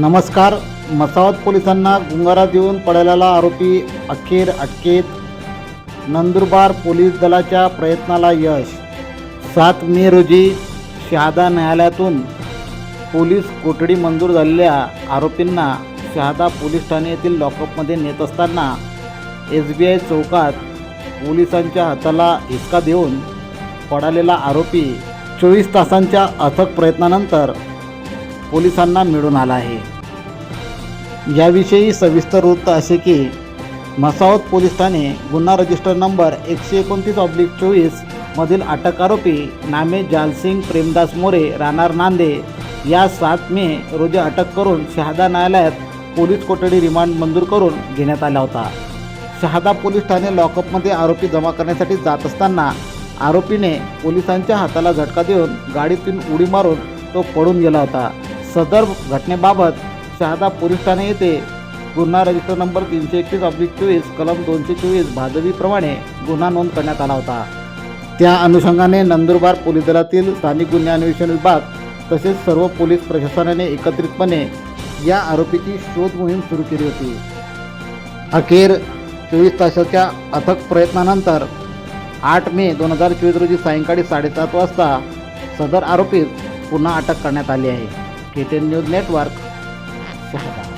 नमस्कार मसावत पोलिसांना गुंगारा देऊन पळालेला आरोपी अखेर अटकेत. नंदुरबार पोलीस दलाच्या प्रयत्नाला यश. सात मे रोजी शहादा न्यायालयातून पोलीस कोठडी मंजूर झालेल्या आरोपींना शहादा पोलीस ठाणे येथील लॉकअपमध्ये नेत असताना एस बी आय चौकात पोलिसांच्या हाताला हिसका देऊन पळालेला आरोपी चोवीस तासांच्या अथक प्रयत्नानंतर पोलिसांना मिळून आला आहे. याविषयी सविस्तर वृत्त असे की मसावत पोलीस ठाणे गुन्हा रजिस्टर नंबर एकशे एकोणतीस ऑब्लिक चोवीस मधील अटक आरोपी नामे जालसिंग प्रेमदास मोरे राहणार नांदे या सात मे रोजी अटक करून शहादा न्यायालयात पोलीस कोठडी रिमांड मंजूर करून घेण्यात आला होता. शहादा पोलीस ठाणे लॉकअपमध्ये आरोपी जमा करण्यासाठी जात असताना आरोपीने पोलिसांच्या हाताला झटका देऊन गाडीतून उडी मारून तो पळून गेला होता. सदर घटनेबाबत शहादा पोलीस ठाणे येथे गुन्हा रजिस्टर नंबर तीनशे एकतीस ऑब्लिक चोवीस कलम दोनशे चोवीस भादवीप्रमाणे गुन्हा नोंद करण्यात आला होता. त्या अनुषंगाने नंदुरबार पोलीस दलातील स्थानिक गुन्हे अन्वेषण विभाग तसेच सर्व पोलीस प्रशासनाने एकत्रितपणे या आरोपीची शोध मोहीम सुरू केली होती. अखेर चोवीस तासाच्या अथक प्रयत्नानंतर आठ मे दोन हजार चोवीस रोजी सायंकाळी साडेसात वाजता सदर आरोपीत पुन्हा अटक करण्यात आली आहे. K ten news network Shahada